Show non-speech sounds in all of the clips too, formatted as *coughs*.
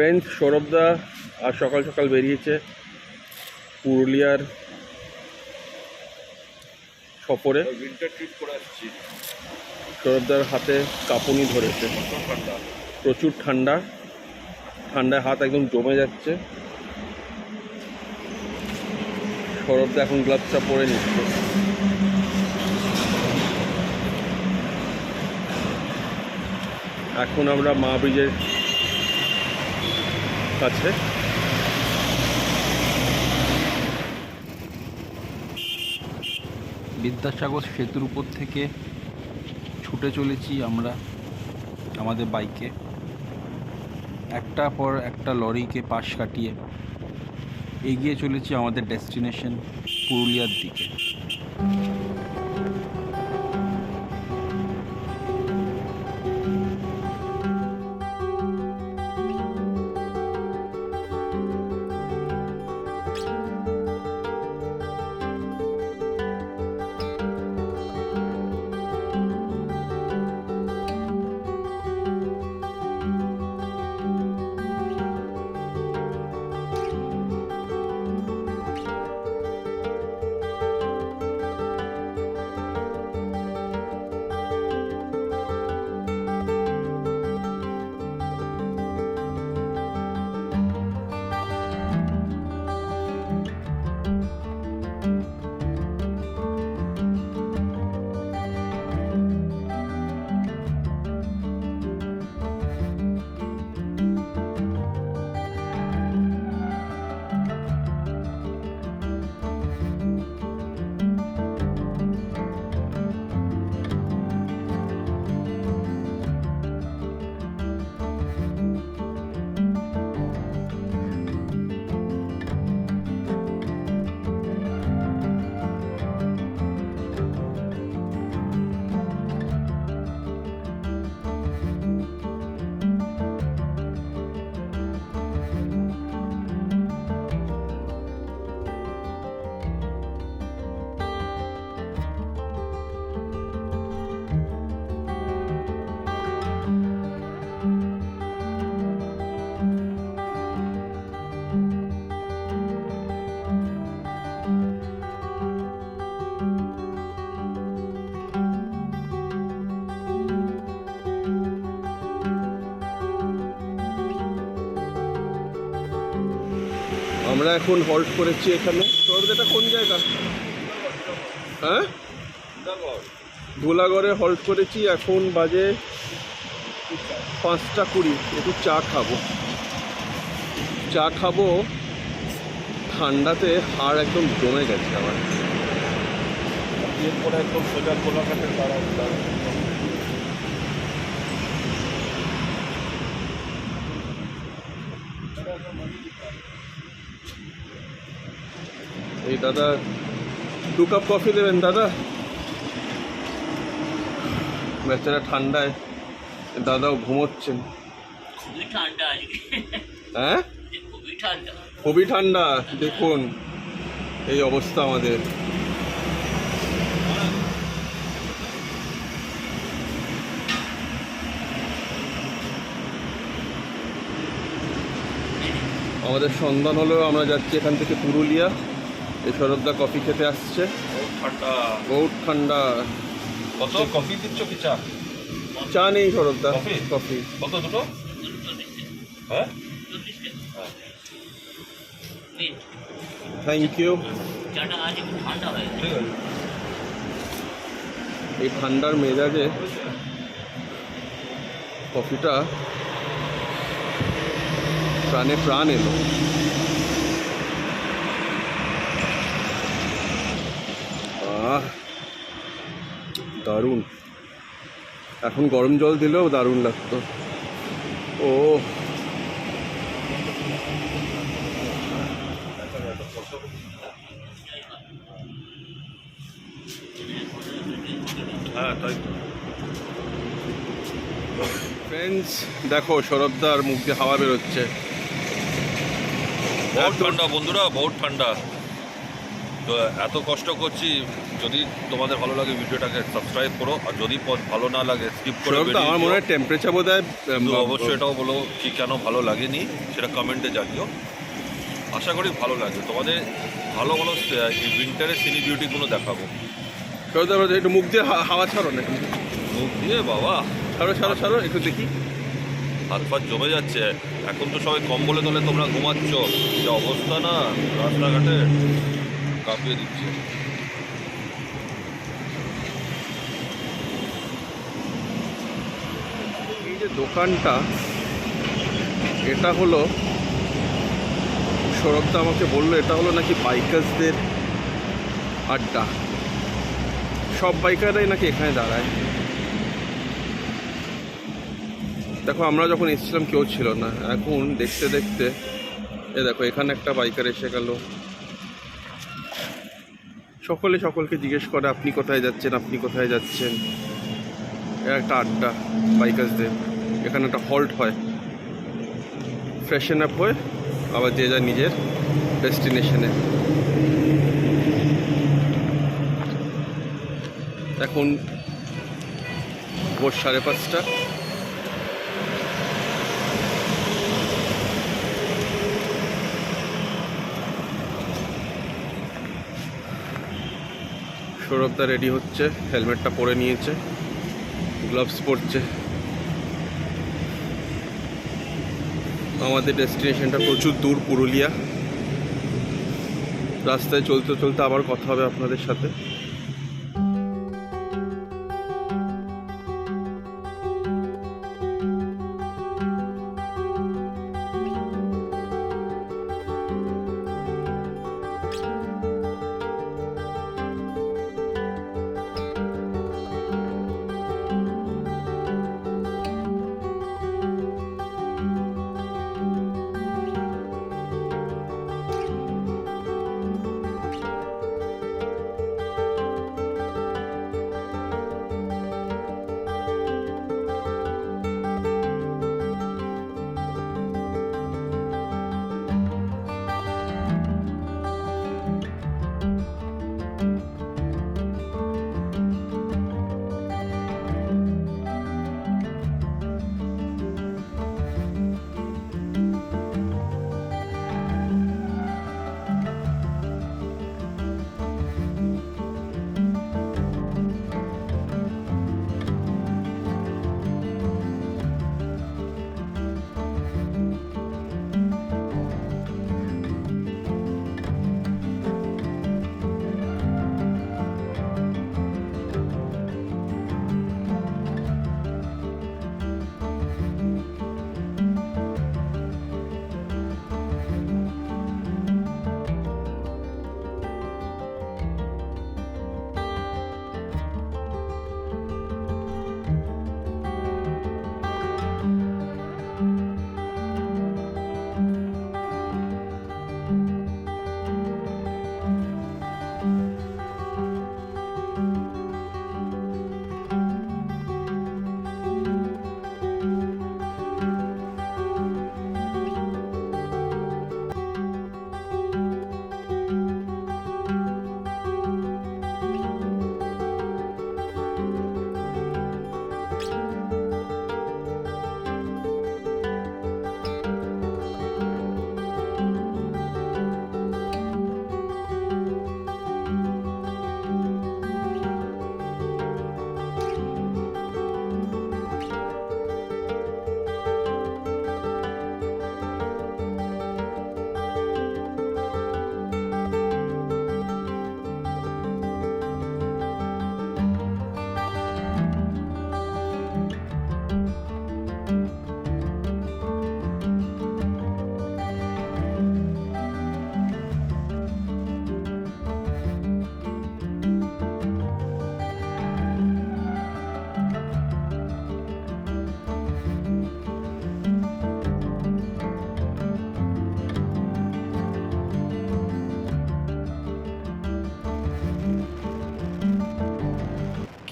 Friends সৌরভদা আর সকাল সকাল বেরিয়েছে পুরুলিয়ার সফরে। সৌরভদার হাতে কাঁপুনি ধরেছে। প্রচুর ঠান্ডা। প্রচুর ঠান্ডা ঠান্ডায় হাত একদম জমে যাচ্ছে। সৌরভদা এখন গ্লাভসটা পরে নিচ্ছে। এখন আমরা মা ব্রিজের কাছে বিদ্যাসাগর সেতুর উপর থেকে ছুটে চলেছি আমরা আমাদের বাইকে। একটা পর একটা লরিকে পাশ কাটিয়ে এগিয়ে চলেছি আমাদের ডেস্টিনেশন পুরুলিয়ার দিকে। আমরা এখন হল্ট করেছি এখানে। সৌরভ এটা কোন জায়গা? হ্যাঁ? ধুলাগড়ে হল্ট করেছি, এখন বাজে পাঁচটা কুড়ি। একটু চা খাব। চা খাব। ঠান্ডাতে হাড় একদম জমে গেছে আমার। এরপরে একদম সোজা কোলাঘাটের দ্বারা এই দাদা দু কাপ কফি দেবেন দাদা? বেচারা ঠান্ডায় দাদাও ঘুমোচ্ছেন। হ্যাঁ? খুবই ঠান্ডা। দেখুন এই অবস্থা আমাদের। আমাদের সন্ধান হলেও আমরা যাচ্ছি এখান থেকে পুরুলিয়া। এই শরৎদা কফি খেতে আসছে। বহুত ঠান্ডা। কত? কফি দিচ্ছ কি চা? চা নেই শরৎদা কফি? কত দুটো? হ্যাঁ? থ্যাংক ইউ এই ঠান্ডার মেজাজে কফিটা প্রাণে প্রাণ এলো। দারুণ। এখন গরম জল দিলেও দারুণ লাগতো। ও। হ্যাঁ তাই তো। ফ্রেন্ডস দেখো শরৎদার মুখ দিয়ে হাওয়া বেরোচ্ছে। বহুত ঠান্ডা বন্ধুরা, বহুত ঠান্ডা। তো এত কষ্ট করছি যদি তোমাদের ভালো লাগে ভিডিওটাকে সাবস্ক্রাইব করো আর যদি ভালো না লাগে স্কিপ করে আমার মনে হয় টেম্পারেচার বোধ হয় অবশ্যই এটাও বলো কি কেন ভালো লাগেনি সেটা কমেন্টে জানিও। আশা করি ভালো লাগবে। তোমাদের ভালো ভালো উইন্টারের সিনি বিউটিগুলো দেখাবো। একটু মুখ দিয়ে হাওয়া ছাড়ো না মুখ দিয়ে? বাবা। ছাড়ো ছাড়ো ছাড়ো একটু দেখি। হাত ফাত জমে যাচ্ছে। এখন তো সবাই কম্বলে তোলে তোমরা ঘুমাচ্ছ। যে অবস্থা না রাস্তাঘাটে। কাঁপিয়ে দিচ্ছে। এই যে দোকানটা, এটা হলো, সৌরভদা আমাকে বলল, এটা হলো নাকি বাইকার্সদের আড্ডা। সব বাইকাররাই নাকি এখানে দাঁড়ায়। দেখো, আমরা যখন এসেছিলাম, কেউ ছিল না। এখন দেখতে দেখতে, এ দেখো, এখানে একটা বাইকার এসে গেল। সকলে সকলকে জিজ্ঞেস করে, আপনি কোথায় যাচ্ছেন? আপনি কোথায় যাচ্ছেন? একটা আড্ডা বাইকার্সদের এখানে একটা হল্ট হয়। ফ্রেশন আপ হয়ে আবার যে যা নিজের ডেস্টিনেশনে এখন ভোর সাড়ে পাঁচটা। সৌরভদা রেডি হচ্ছে হেলমেটটা পরে নিয়েছে গ্লাভস পরছে। আমাদের ডেস্টিনেশনটা প্রচুর দূর পুরুলিয়া। রাস্তায় চলতে চলতে আবার কথা হবে আপনাদের সাথে।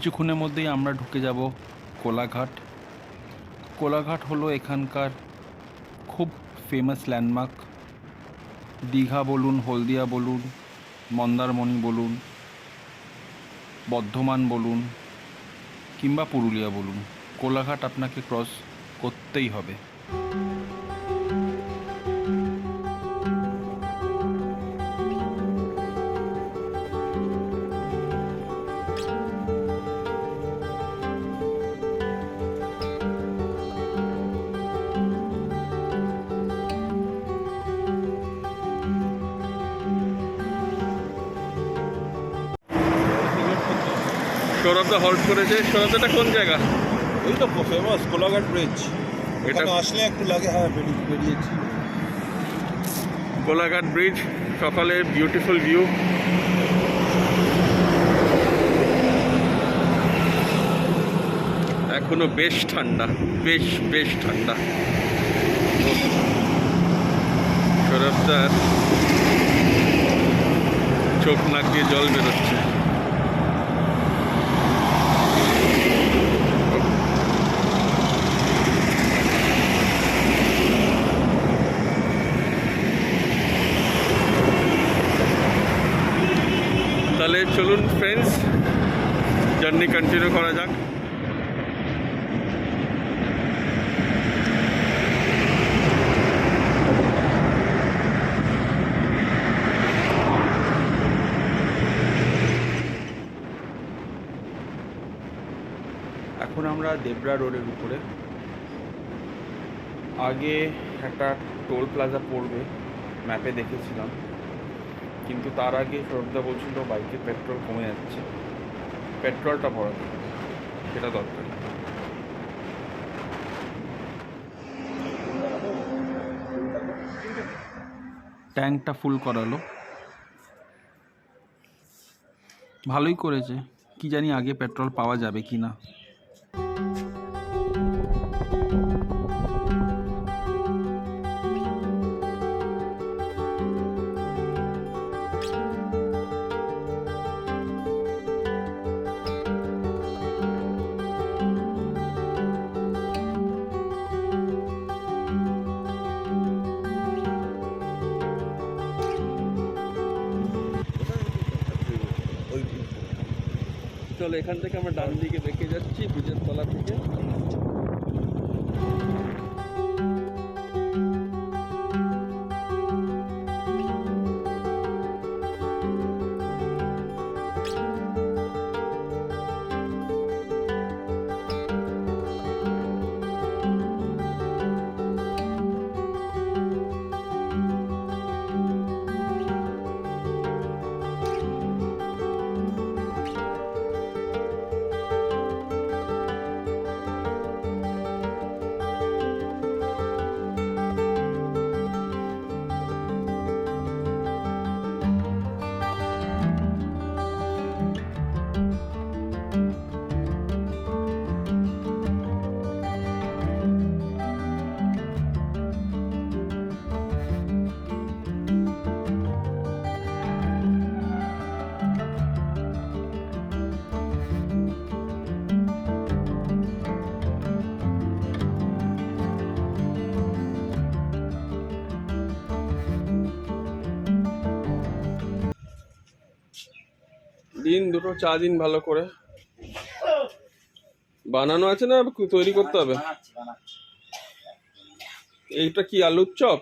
কিছুক্ষণের মধ্যেই আমরা ঢুকে যাব কোলাঘাট। কোলাঘাট হলো এখানকার খুব ফেমাস ল্যান্ডমার্ক দীঘা বলুন, হলদিয়া বলুন, মন্দারমণি বলুন, বর্ধমান বলুন, কিংবা পুরুলিয়া বলুন। কোলাঘাট আপনাকে ক্রস করতেই হবে। সৌরভদা হল্ট করেছে। সৌরভদাটা কোন জায়গা? ওই তো ফেমাস কোলাঘাট ব্রিজ এটা আসলে একটু লাগে হ্যাঁ বেরিয়ে- বেরিয়েছি। কোলাঘাট ব্রিজ সকালে বিউটিফুল ভিউ এখনও বেশ ঠান্ডা বেশ বেশ ঠান্ডা। সৌরভদার চোখ নাক দিয়ে জল বেরোচ্ছে তাহলে চলুন ফ্রেন্ডস জার্নি কন্টিনিউ করা যাক। এখন আমরা দেবরা রোডের উপরে। আগে একটা টোল প্লাজা পড়বে, ম্যাপে দেখেছিলাম। কিন্তু তার আগে সৌরভদা বলছিল বাইকে পেট্রোল কমে যাচ্ছে। পেট্রোলটা ভরাতে সেটা দরকার। ট্যাঙ্কটা ফুল করালো। ভালোই করেছে। কি জানি আগে পেট্রোল পাওয়া যাবে কি না চলো এখান থেকে আমরা ডান দিকে বেঁকে যাচ্ছি ব্রিজের তলা থেকে। দিন দুটো চা দিন ভালো করে। বানানো আছে না তৈরি করতে হবে? এইটা কি আলুর চপ?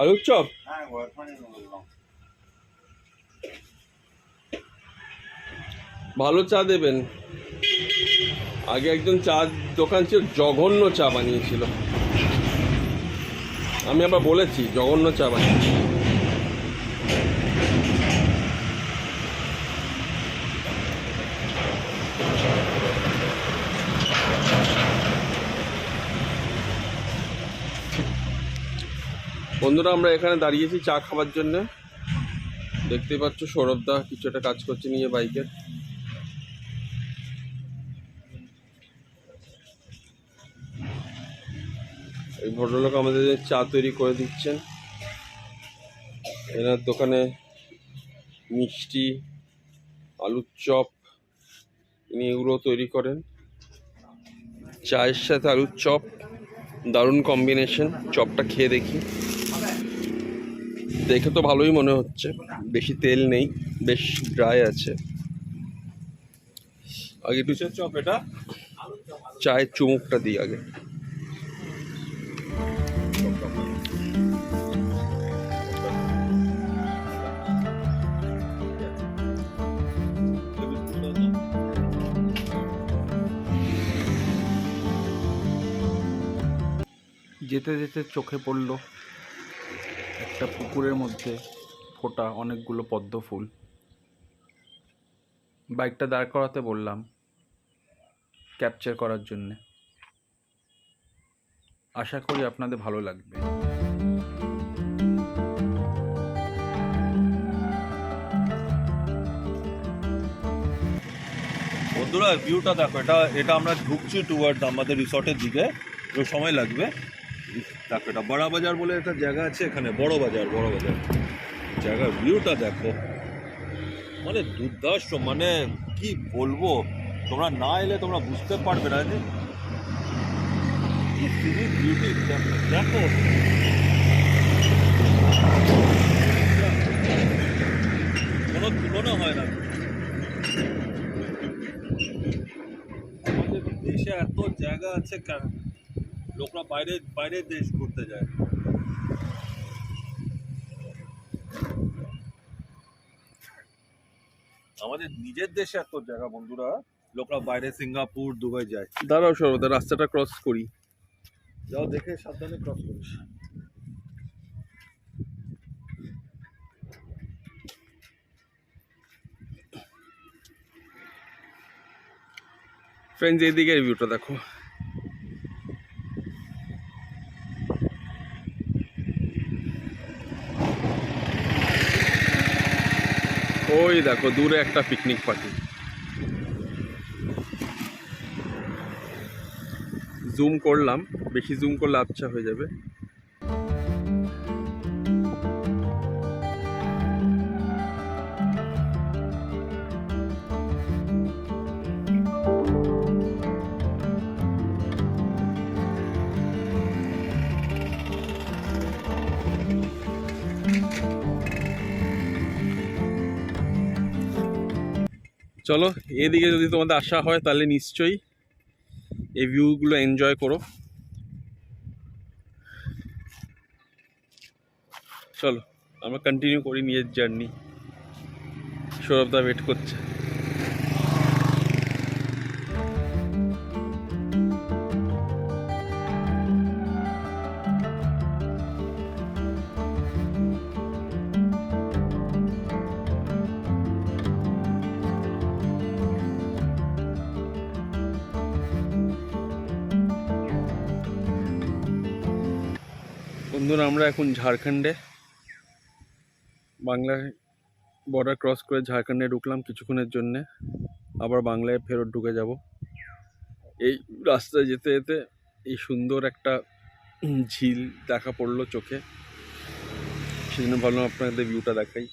আলুর চপ ভালো চা দেবেন। আগে একজন চা দোকান ছিল জঘন্য চা বানিয়েছিল। আমি আবার বলেছি জঘন্য চা বানিয়েছি বন্ধুরা, আমরা এখানে দাঁড়িয়েছি চা খাবার জন্য। দেখতে পাচ্ছ সৌরভদা কিছু একটা কাজ করছে নিয়ে বাইকের এই ভদ্রলোক আমাদের চা তৈরি করে দিচ্ছেন। এনার দোকানে মিষ্টি, আলুর চপ, ইনি এগুলো তৈরি করেন। চায়ের সাথে আলুর চপ, দারুণ কম্বিনেশন চপটা খেয়ে দেখি। দেখে তো ভালোই মনে হচ্ছে। বেশি তেল নেই বেশ ড্রাই আছে। আগে একটু কিসের চপ এটা? চায়ের চুমুকটা দিই আগে। যেতে যেতে চোখে পড়ল। একটা পুকুরের মধ্যে ফোটা অনেকগুলো পদ্ম ফুল। বাইকটা দাঁড় করাতে বললাম ক্যাপচার করার জন্যে। আশা করি আপনাদের ভালো লাগবে। বন্ধুরা ভিউটা দেখো, এটা এটা আমরা ঢুকছি টুয়ার্ড আমাদের রিসর্টের দিকে। একটু সময় লাগবে। এটা বড় বাজার বলে একটা জায়গা আছে এখানে, বড় বাজার বড় বাজার। জায়গার ভিউটা দেখো। মানে দুর্ধর্ষ মানে কি বলব? তোমরা না এলে তোমরা বুঝতে পারবে না দেখো কোনো তুলনা হয় না। আমাদের দেশে এত জায়গা আছে লোকরা বাইরে বাইরের দেশ ঘুরতে যায়। আমাদের নিজের দেশে এত জায়গা বন্ধুরা। লোকরা বাইরে সিঙ্গাপুর দুবাই যায়। দাঁড়াও সর্বদা রাস্তাটা ক্রস করি। যাও দেখে সাবধানে ক্রস করিস। ফ্রেন্ডস এইদিকে ভিউটা দেখো। ওই দেখো দূরে একটা পিকনিক পার্টি জুম করলাম বেশি জুম করলে আচ্ছা হয়ে যাবে। চলো, এদিকে যদি তোমাদের আসা হয় তাহলে নিশ্চয়ই এই ভিউগুলো এনজয় করো। চলো, আমরা কন্টিনিউ করি নিজের জার্নি সৌরভদা ওয়েট করছে। এখন ঝাড়খণ্ডে। বাংলায় বর্ডার ক্রস করে ঝাড়খণ্ডে ঢুকলাম কিছুক্ষণের জন্যে। আবার বাংলায় ফেরত ঢুকে যাব। এই রাস্তায় যেতে যেতে এই সুন্দর একটা ঝিল দেখা পড়ল চোখে। সেজন্য ভাবলাম আপনাদের ভিউটা দেখাই।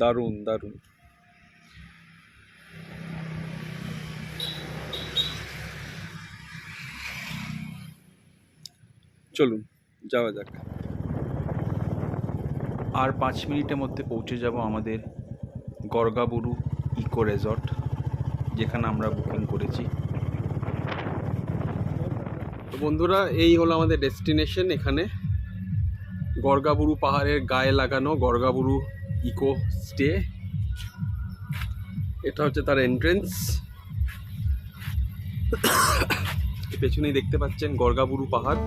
দারুণ দারুণ। চলুন যাওয়া যাক। আর পাঁচ মিনিটের মধ্যে পৌঁছে যাব আমাদের গরগাবুরু ইকো রেজর্ট যেখানে আমরা বুকিং করেছি। তো বন্ধুরা এই হলো আমাদের ডেস্টিনেশন এখানে। গর্গাবুরু পাহাড়ের গায়ে লাগানো গর্গাবুরু ইকো স্টে। এটা হচ্ছে তার এন্ট্রেন্স *coughs* পেছনেই দেখতে পাচ্ছেন গর্গাবুরু পাহাড়।